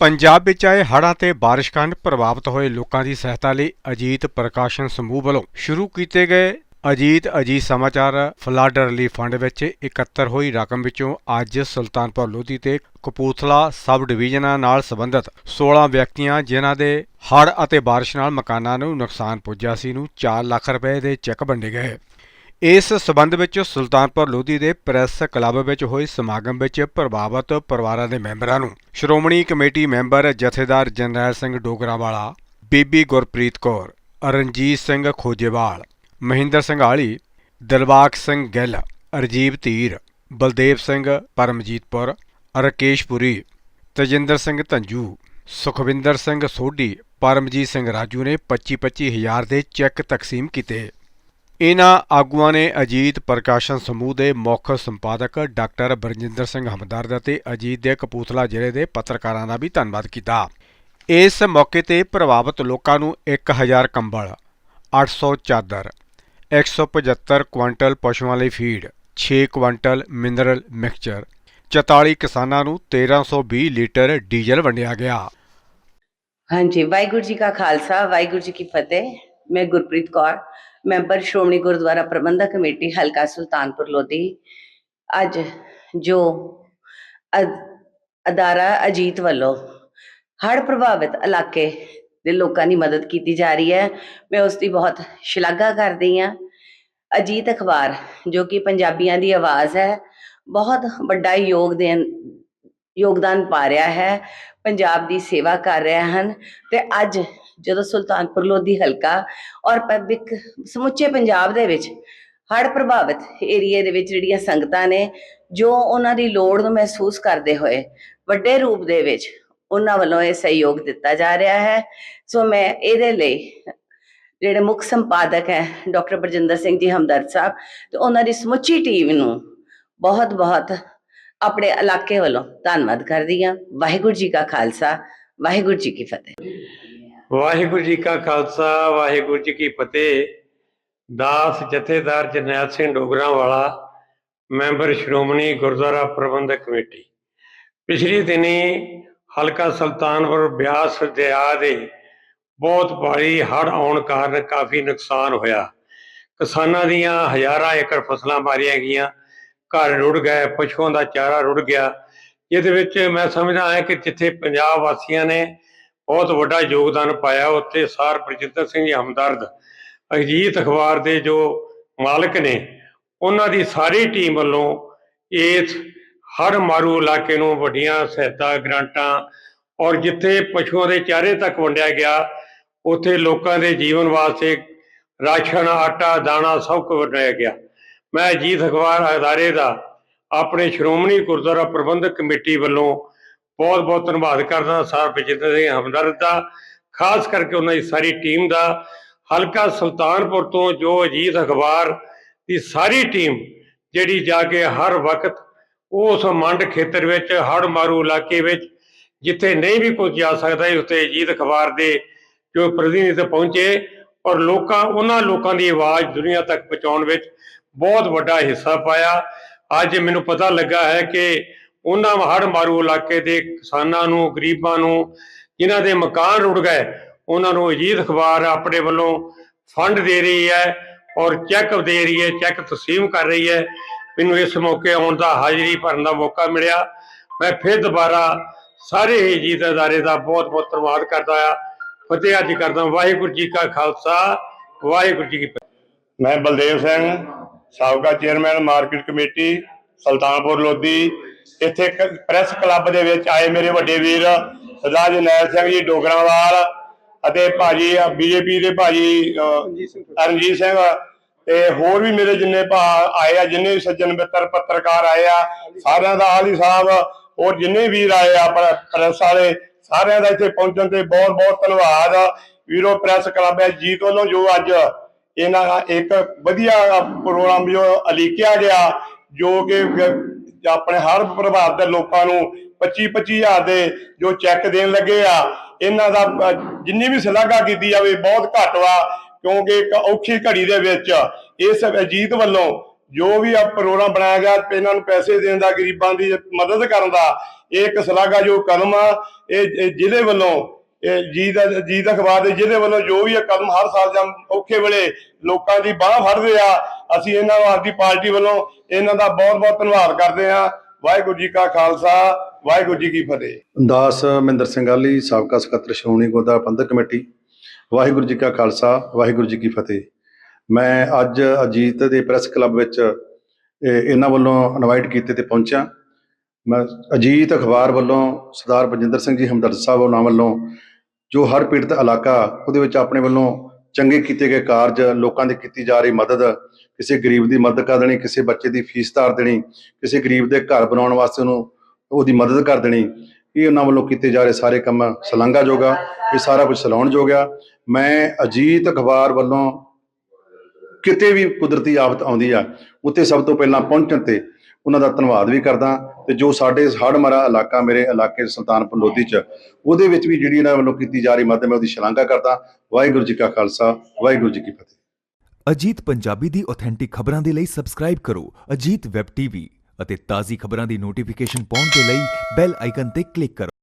ਪੰਜਾਬ ਵਿੱਚ ਆਏ ਹੜ੍ਹਾਂ ਤੇ ਬਾਰਿਸ਼ ਕਾਰਨ ਪ੍ਰਭਾਵਿਤ ਹੋਏ ਲੋਕਾਂ ਦੀ ਸਹਾਇਤਾ ਲਈ ਅਜੀਤ ਪ੍ਰਕਾਸ਼ਨ ਸਮੂਹ ਵੱਲੋਂ ਸ਼ੁਰੂ ਕੀਤੇ ਗਏ ਅਜੀਤ ਅਜੀਤ ਸਮਾਚਾਰ ਫਲੱਡ ਰਿਲੀਫ ਫੰਡ ਵਿੱਚ ਇਕੱਤਰ ਹੋਈ ਰਕਮ ਵਿੱਚੋਂ ਅੱਜ ਸੁਲਤਾਨਪੁਰ ਲੋਧੀ ਤੇ ਕਪੂਰਥਲਾ ਸਬ ਡਿਵੀਜ਼ਨਾਂ ਨਾਲ ਸੰਬੰਧਿਤ 16 ਵਿਅਕਤੀਆਂ ਜਿਨ੍ਹਾਂ ਦੇ ਹੜ੍ਹ ਅਤੇ ਬਾਰਿਸ਼ ਨਾਲ ਮਕਾਨਾਂ ਨੂੰ ਨੁਕਸਾਨ ਪੁੱਜਾ ਸੀ ਨੂੰ 4 ਲੱਖ ਰੁਪਏ ਦੇ ਚੈੱਕ ਵੰਡੇ ਗਏ। ਇਸ ਸਬੰਧ ਵਿੱਚ ਸੁਲਤਾਨਪੁਰ ਲੋਧੀ ਦੇ ਪ੍ਰੈਸ ਕਲੱਬ ਵਿੱਚ ਹੋਏ ਸਮਾਗਮ ਵਿੱਚ ਪ੍ਰਭਾਵਿਤ ਪਰਿਵਾਰਾਂ ਦੇ ਮੈਂਬਰਾਂ ਨੂੰ ਸ਼੍ਰੋਮਣੀ ਕਮੇਟੀ ਮੈਂਬਰ ਜਥੇਦਾਰ ਜਰਨੈਲ ਸਿੰਘ ਡੋਗਰਾਵਾਲਾ, ਬੀਬੀ ਗੁਰਪ੍ਰੀਤ ਕੌਰ, ਰਣਜੀਤ ਸਿੰਘ ਖੋਜੇਵਾਲ, ਮਹਿੰਦਰ ਸਿੰਘ ਆਲੀ ਦਿਲਬਾਗ ਸਿੰਘ ਗਿੱਲ ਅਰਜੀਬ ਧੀਰ, ਬਲਦੇਵ ਸਿੰਘ ਪਰਮਜੀਤਪੁਰ ਰਕੇਸ਼ਪੁਰੀ ਤਜਿੰਦਰ ਸਿੰਘ ਧੰਜੂ, ਸੁਖਵਿੰਦਰ ਸਿੰਘ ਸੋਢੀ, ਪਰਮਜੀਤ ਸਿੰਘ ਰਾਜੂ ਨੇ 25-25 ਹਜ਼ਾਰ ਦੇ ਚੈੱਕ ਤਕਸੀਮ ਕੀਤੇ। ਇਨ੍ਹਾਂ ਆਗੂਆਂ ਨੇ ਅਜੀਤ ਪ੍ਰਕਾਸ਼ਨ ਸਮੂਹ ਦੇ ਮੁੱਖ ਸੰਪਾਦਕ ਡਾਕਟਰ ਬਰਜਿੰਦਰ ਸਿੰਘ ਹਮਦਰਦ ਅਤੇ ਅਜੀਤ ਦੇ ਕਪੂਰਥਲਾ ਜ਼ਿਲ੍ਹੇ ਦੇ ਪੱਤਰਕਾਰਾਂ ਦਾ ਵੀ ਧੰਨਵਾਦ ਕੀਤਾ। ਇਸ ਮੌਕੇ ਤੇ ਪ੍ਰਭਾਵਿਤ ਲੋਕਾਂ ਨੂੰ 1000 ਕੰਬਲ 800 ਚਾਦਰ 175 ਕੁਆਂਟਲ ਪਸ਼ੂਆਂ ਲਈ ਫੀਡ 6 ਕੁਆਂਟਲ ਮਿਨਰਲ ਮਿਕਸਚਰ 44 ਕਿਸਾਨਾਂ ਨੂੰ 1320 ਲੀਟਰ ਡੀਜ਼ਲ ਵੰਡਿਆ ਗਿਆ। ਹਾਂਜੀ, ਵਾਹਿਗੁਰੂ ਜੀ ਕਾ ਖਾਲਸਾ, ਵਾਹਿਗੁਰੂ ਜੀ ਕੀ ਫਤਿਹ। ਮੈਂ ਗੁਰਪ੍ਰੀਤ ਕੌਰ ਮੈਂਬਰ ਸ਼੍ਰੋਮਣੀ ਗੁਰਦੁਆਰਾ ਪ੍ਰਬੰਧਕ ਕਮੇਟੀ ਹਲਕਾ ਸੁਲਤਾਨਪੁਰ ਲੋਧੀ। ਅੱਜ ਜੋ ਅਦਾਰਾ ਅਜੀਤ ਵੱਲੋਂ ਹੜ੍ਹ ਪ੍ਰਭਾਵਿਤ ਇਲਾਕੇ ਦੇ ਲੋਕਾਂ ਦੀ ਮਦਦ ਕੀਤੀ ਜਾ ਰਹੀ ਹੈ, ਮੈਂ ਉਸ ਦੀ ਬਹੁਤ ਸ਼ਲਾਘਾ ਕਰਦੀ ਹਾਂ। ਅਜੀਤ ਅਖਬਾਰ, ਜੋ ਕਿ ਪੰਜਾਬੀਆਂ ਦੀ ਆਵਾਜ਼ ਹੈ, ਬਹੁਤ ਵੱਡਾ ਯੋਗਦਾਨ ਯੋਗਦਾਨ ਪਾ ਰਿਹਾ ਹੈ, ਪੰਜਾਬ ਦੀ ਸੇਵਾ ਕਰ ਰਹੇ ਹਨ ਤੇ ਅੱਜ ਜਦੋਂ ਸੁਲਤਾਨਪੁਰ ਲੋਧੀ ਹਲਕਾ ਔਰ ਪਬਲਿਕ ਸਮੁੱਚੇ ਪੰਜਾਬ ਦੇ ਵਿੱਚ ਹੜ੍ਹ ਪ੍ਰਭਾਵਿਤ ਏਰੀਏ ਦੇ ਵਿੱਚ ਜਿਹੜੀਆਂ ਸੰਗਤਾਂ ਨੇ, ਜੋ ਉਹਨਾਂ ਦੀ ਲੋੜ ਨੂੰ ਮਹਿਸੂਸ ਕਰਦੇ ਹੋਏ ਵੱਡੇ ਰੂਪ ਦੇ ਵਿੱਚ ਉਹਨਾਂ ਵੱਲੋਂ ਇਹ ਸਹਿਯੋਗ ਦਿੱਤਾ ਜਾ ਰਿਹਾ ਹੈ। ਸੋ ਮੈਂ ਇਹਦੇ ਲਈ ਜਿਹੜੇ ਮੁੱਖ ਸੰਪਾਦਕ ਹੈ, ਡਾਕਟਰ ਬਰਜਿੰਦਰ ਸਿੰਘ ਜੀ ਹਮਦਰਦ ਸਾਹਿਬ ਤੇ ਉਹਨਾਂ ਦੀ ਸਮੁੱਚੀ ਟੀਮ ਨੂੰ ਬਹੁਤ ਬਹੁਤ ਆਪਣੇ ਇਲਾਕੇ ਵੱਲੋਂ ਧੰਨਵਾਦ ਕਰਦੀ ਹਾਂ। ਵਾਹਿਗੁਰੂ ਜੀ ਕਾ ਖਾਲਸਾ, ਵਾਹਿਗੁਰੂ ਜੀ ਕੀ ਫਤਿਹ। ਵਾਹਿਗੁਰੂ ਜੀ ਕਾ ਖਾਲਸਾ, ਵਾਹਿਗੁਰੂ ਜੀ ਕੀ ਫਤਿਹ। ਦਾਸ, ਜਥੇਦਾਰ ਜਰਨੈਲ ਸਿੰਘ ਡੋਗਰਾ ਵਾਲਾ ਮੈਂਬਰ ਸ਼੍ਰੋਮਣੀ ਗੁਰਦੁਆਰਾ ਪ੍ਰਬੰਧਕ ਕਮੇਟੀ। ਪਿਛਲੀ ਦਿਨੀ ਹਲਕਾ ਸੁਲਤਾਨਪੁਰ ਬਿਆਸ ਦਰਿਆ ਦੇ ਬਹੁਤ ਭਾਰੀ ਹੜ ਆਉਣ ਕਾਰਨ ਕਾਫੀ ਨੁਕਸਾਨ ਹੋਇਆ। ਕਿਸਾਨਾਂ ਦੀਆਂ ਹਜ਼ਾਰਾਂ ਏਕੜ ਫਸਲਾਂ ਮਾਰੀਆਂ ਗਈਆਂ। ਘਰ ਰੁੜ ਗਏ, ਪਸ਼ੂਆਂ ਦਾ ਚਾਰਾ ਰੁੜ ਗਿਆ। ਇਹਦੇ ਵਿੱਚ ਮੈਂ ਸਮਝਦਾ ਹਾਂ ਕਿ ਜਿੱਥੇ ਪੰਜਾਬ ਵਾਸੀਆਂ ਨੇ ਬਹੁਤ ਵੱਡਾ ਯੋਗਦਾਨ ਪਾਇਆ, ਉੱਥੇ ਸਾਰ ਪ੍ਰਜਿੰਦਰ ਸਿੰਘ ਜੀ ਹਮਦਰਦ, ਅਜੀਤ ਅਖਬਾਰ ਦੇ ਜੋ ਮਾਲਕ ਨੇ, ਉਹਨਾਂ ਦੀ ਸਾਰੀ ਟੀਮ ਵੱਲੋਂ ਇਸ ਹਰ ਮਾਰੂ ਇਲਾਕੇ ਨੂੰ ਵੱਡੀਆਂ ਸਹਾਇਤਾ ਗ੍ਰਾਂਟਾਂ ਔਰ ਜਿੱਥੇ ਪਸ਼ੂਆਂ ਦੇ ਚਾਰੇ ਤੱਕ ਵੰਡਿਆ ਗਿਆ, ਉੱਥੇ ਲੋਕਾਂ ਦੇ ਜੀਵਨ ਵਾਸਤੇ ਰਾਸ਼ਨ, ਆਟਾ, ਦਾਣਾ ਸਭ ਕੁਝ ਵੰਡਿਆ ਗਿਆ। ਮੈਂ ਅਜੀਤ ਅਖਬਾਰ ਅਦਾਰੇ ਦਾ ਆਪਣੇ ਸ਼੍ਰੋਮਣੀ ਗੁਰਦੁਆਰਾ ਪ੍ਰਬੰਧਕ ਕਮੇਟੀ ਵੱਲੋਂ ਬਹੁਤ ਬਹੁਤ ਧੰਨਵਾਦ ਕਰਦਾ ਸਰ ਬਜਿੰਦਰ ਸਿੰਘ ਹਮਦਰਦ ਦਾ ਖਾਸ ਕਰਕੇ ਉਹਨਾਂ ਦੀ ਸਾਰੀ ਟੀਮ ਦਾ ਹਲਕਾ ਸੁਲਤਾਨਪੁਰ ਤੋਂ ਜੋ ਅਜੀਤ ਅਖਬਾਰ ਦੀ ਸਾਰੀ ਟੀਮ ਜਿਹੜੀ ਜਾ ਕੇ ਹਰ ਵਕਤ ਉਸ ਮੰਡ ਖੇਤਰ ਵਿੱਚ ਹੜ ਮਾਰੂ ਇਲਾਕੇ ਵਿੱਚ ਜਿੱਥੇ ਨਹੀਂ ਵੀ ਕੋਈ ਜਾ ਸਕਦਾ ਸੀ, ਉੱਥੇ ਅਜੀਤ ਅਖਬਾਰ ਦੇ ਜੋ ਪ੍ਰਤੀਨਿਧ ਪਹੁੰਚੇ ਔਰ ਲੋਕਾਂ ਉਹਨਾਂ ਲੋਕਾਂ ਦੀ ਆਵਾਜ਼ ਦੁਨੀਆ ਤੱਕ ਪਹੁੰਚਾਉਣ ਵਿੱਚ ਬਹੁਤ ਵੱਡਾ ਹਿੱਸਾ ਪਾਇਆ। ਅੱਜ ਮੈਨੂੰ ਪਤਾ ਲੱਗਾ ਹੈ ਕਿ ਉਹਨਾਂ ਹੜ ਮਾਰੂ ਇਲਾਕੇ ਦੇ ਕਿਸਾਨਾਂ ਨੂੰ, ਗਰੀਬਾਂ ਨੂੰ, ਜਿਨ੍ਹਾਂ ਦੇ ਮਕਾਨ ਰੁੜ ਗਏ, ਉਹਨਾਂ ਨੂੰ ਅਜੀਤ ਅਖਬਾਰ ਆਪਣੇ ਵੱਲੋਂ ਫੰਡ ਦੇ ਰਹੀ ਹੈ ਔਰ ਚੈੱਕ ਦੇ ਰਹੀ ਹੈ, ਚੈੱਕ ਤਸਲੀਮ ਕਰ ਰਹੀ ਹੈ। ਮੈਨੂੰ ਇਸ ਮੌਕੇ ਆਉਣ ਦਾ ਹਾਜ਼ਰੀ ਭਰਨ ਦਾ ਮੌਕਾ ਮਿਲਿਆ। ਮੈਂ ਫਿਰ ਦੁਬਾਰਾ ਸਾਰੇ ਹੀ ਅਜੀਤ ਅਦਾਰੇ ਦਾ ਬਹੁਤ ਬਹੁਤ ਧੰਨਵਾਦ ਕਰਦਾ ਆ ਫਤਿਹ ਅੱਜ ਕਰਦਾ ਵਾਹਿਗੁਰੂ ਜੀ ਕਾ ਖਾਲਸਾ, ਵਾਹਿਗੁਰੂ ਜੀ ਕੀ ਫਤਿਹ। ਮੈਂ ਬਲਦੇਵ ਸਿੰਘ ਸਾਬਕਾ chairman market committee Sultanpur Lodhi. ਇੱਥੇ ਪ੍ਰੈਸ ਕਲੱਬ ਦੇ ਵਿੱਚ ਆਏ ਮੇਰੇ ਵੱਡੇ ਵੀਰ ਸਰਦਾਰ ਜਰਨੈਲ ਸਿੰਘ ਜੀ ਡੋਗਰਾਵਾਲ ਅਤੇ ਭਾਜੀ ਬੀਜੇਪੀ ਦੇ ਭਾਜੀ ਰਣਜੀਤ ਸਿੰਘ ਤੇ ਹੋਰ ਵੀ ਮੇਰੇ ਜਿੰਨੇ ਭਾ ਆਏ ਆ ਜਿੰਨੇ ਵੀ ਸੱਜਣ ਮਿੱਤਰ ਪੱਤਰਕਾਰ ਆਏ ਆ ਸਾਰਿਆਂ ਦਾ ਆਲੀ ਸਾਹਿਬ ਹੋਰ ਜਿੰਨੇ ਵੀਰ ਆਏ ਆ ਪਰ- ਪ੍ਰੈਸ ਵਾਲੇ ਸਾਰਿਆਂ ਦਾ ਇੱਥੇ ਪਹੁੰਚਣ ਤੇ ਬਹੁਤ ਬਹੁਤ ਧੰਨਵਾਦ। ਵੀਰੋ ਪ੍ਰੈਸ ਕਲੱਬ ਹੈ ਜੀਤ ਵੱਲੋਂ ਜੋ ਅੱਜ ਇਹਨਾਂ ਦਾ ਇੱਕ ਵਧੀਆ ਪ੍ਰੋਗਰਾਮ ਜੋ ਅਲੀਕਿਆ ਗਿਆ, ਜੋ ਕਿ ਆਪਣੇ ਹਰ ਪ੍ਰਭਾਵ ਦੇ ਲੋਕਾਂ ਨੂੰ 25 25000 ਦੇ ਜੋ ਚੈੱਕ ਦੇਣ ਲੱਗੇ ਆ, ਇਹਨਾਂ ਦਾ, ਜਿੰਨੀ ਵੀ ਸ਼ਲਾਘਾ ਕੀਤੀ ਜਾਵੇ, ਬਹੁਤ ਘੱਟ ਵਾ, ਕਿਉਂਕਿ ਇੱਕ ਔਖੀ ਘੜੀ ਦੇ ਵਿੱਚ ਇਸ ਅਜੀਤ ਵੱਲੋਂ ਜੋ ਵੀ ਆ ਪ੍ਰੋਗਰਾਮ ਬਣਾਇਆ ਗਿਆ, ਇਹਨਾਂ ਨੂੰ ਪੈਸੇ ਦੇਣ ਦਾ, ਗਰੀਬਾਂ ਦੀ ਮਦਦ ਕਰਨ ਦਾ, ਇਹ ਇੱਕ ਸ਼ਲਾਘਾਯੋਗ ਕਦਮ ਆ ਇਹ ਜ਼ਿਲ੍ਹੇ ਵੱਲੋਂ ਜੀ ਦਾ ਜੀ ਦਾ ਅਖਬਾਰ ਦੇ ਜਿਹਦੇ ਵੱਲੋਂ ਜੋ ਵੀ ਇਹ ਕਦਮ ਹਰ ਸਾਲ ਜਾਂ ਔਖੇ ਵੇਲੇ ਲੋਕਾਂ ਦੀ ਬਾਹ ਫੜਦੇ ਆ, ਅਸੀਂ ਇਹਨਾਂ ਨੂੰ ਆਪਦੀ ਪਾਰਟੀ ਵੱਲੋਂ ਇਹਨਾਂ ਦਾ ਬਹੁਤ ਬਹੁਤ ਧੰਨਵਾਦ ਕਰਦੇ ਆ ਵਾਹਿਗੁਰੂ ਜੀ ਕਾ ਖਾਲਸਾ, ਵਾਹਿਗੁਰੂ ਜੀ ਕੀ ਫਤਿਹ। ਦਾਸ ਮਹਿੰਦਰ ਸਿੰਘ ਆਲੀ, ਸਾਬਕਾ ਸਕੱਤਰ ਸ਼੍ਰੋਮਣੀ ਗੁਰਦੁਆਰਾ ਪ੍ਰਬੰਧਕ ਕਮੇਟੀ, ਵਾਹਿਗੁਰੂ ਜੀ ਕਾ ਖਾਲਸਾ, ਵਾਹਿਗੁਰੂ ਜੀ ਕੀ ਫਤਿਹ। ਮੈਂ ਅੱਜ ਅਜੀਤ ਦੇ ਪ੍ਰੈਸ ਕਲੱਬ ਵਿੱਚ ਇਹਨਾਂ ਵੱਲੋਂ ਇਨਵਾਈਟ ਕੀਤੇ ਤੇ ਪਹੁੰਚਿਆ। ਮੈਂ ਅਜੀਤ ਅਖਬਾਰ ਵੱਲੋਂ ਸਰਦਾਰ ਬਜਿੰਦਰ ਸਿੰਘ ਜੀ ਹਮਦਰਦ ਸਾਹਿਬ ਉਹਨਾਂ ਵੱਲੋਂ ਜੋ ਹਰ ਪੀੜਤ ਇਲਾਕਾ, ਉਹਦੇ ਵਿੱਚ ਆਪਣੇ ਵੱਲੋਂ ਚੰਗੇ ਕੀਤੇ ਗਏ ਕਾਰਜ, ਲੋਕਾਂ ਦੀ ਕੀਤੀ ਜਾ ਰਹੀ ਮਦਦ, ਕਿਸੇ ਗਰੀਬ ਦੀ ਮਦਦ ਕਰ ਦੇਣੀ, ਕਿਸੇ ਬੱਚੇ ਦੀ ਫੀਸ ਧਾਰ ਦੇਣੀ, ਕਿਸੇ ਗਰੀਬ ਦੇ ਘਰ ਬਣਾਉਣ ਵਾਸਤੇ ਉਹਨੂੰ ਉਹਦੀ ਮਦਦ ਕਰ ਦੇਣੀ, ਇਹ ਉਹਨਾਂ ਵੱਲੋਂ ਕੀਤੇ ਜਾ ਰਹੇ ਸਾਰੇ ਕੰਮ ਸ਼ਲਾਘਾਯੋਗ ਆ ਇਹ ਸਾਰਾ ਕੁਝ ਸਲਾਹੁਣਯੋਗ ਆ ਮੈਂ ਅਜੀਤ ਅਖਬਾਰ ਵੱਲੋਂ ਕਿਤੇ ਵੀ ਕੁਦਰਤੀ ਆਫਤ ਆਉਂਦੀ ਆ, ਉੱਥੇ ਸਭ ਤੋਂ ਪਹਿਲਾਂ ਪਹੁੰਚਣ ਤੇ ਉਹਨਾਂ ਦਾ ਧੰਨਵਾਦ ਵੀ ਕਰਦਾ ਤੇ ਜੋ ਸਾਡੇ ਹੜ੍ਹ ਮਾਰਾ ਇਲਾਕਾ ਮੇਰੇ ਇਲਾਕੇ ਸੁਲਤਾਨਪੁਰ ਲੋਧੀ ਚ, ਉਹਦੇ ਵਿੱਚ ਵੀ ਜਿਹੜੀ ਇਹਨਾਂ ਵੱਲੋਂ ਕੀਤੀ ਜਾ ਰਹੀ ਮਦਦ, ਮੈਂ ਉਹਦੀ ਸ਼ਲਾਘਾ ਕਰਦਾ। ਵਾਹਿਗੁਰੂ ਜੀ ਕਾ ਖਾਲਸਾ, ਵਾਹਿਗੁਰੂ ਜੀ ਕੀ ਫਤਿਹ। ਅਜੀਤ ਪੰਜਾਬੀ ਦੀ ਆਥੈਂਟਿਕ ਖਬਰਾਂ ਦੇ ਲਈ ਸਬਸਕ੍ਰਾਈਬ ਕਰੋ ਅਜੀਤ ਵੈਬ ਟੀਵੀ ਅਤੇ ਤਾਜ਼ੀ ਖਬਰਾਂ ਦੀ ਨੋਟੀਫਿਕੇਸ਼ਨ ਪਾਉਣ ਦੇ ਲਈ ਬੈਲ ਆਈਕਨ ਤੇ ਕਲਿੱਕ ਕਰੋ।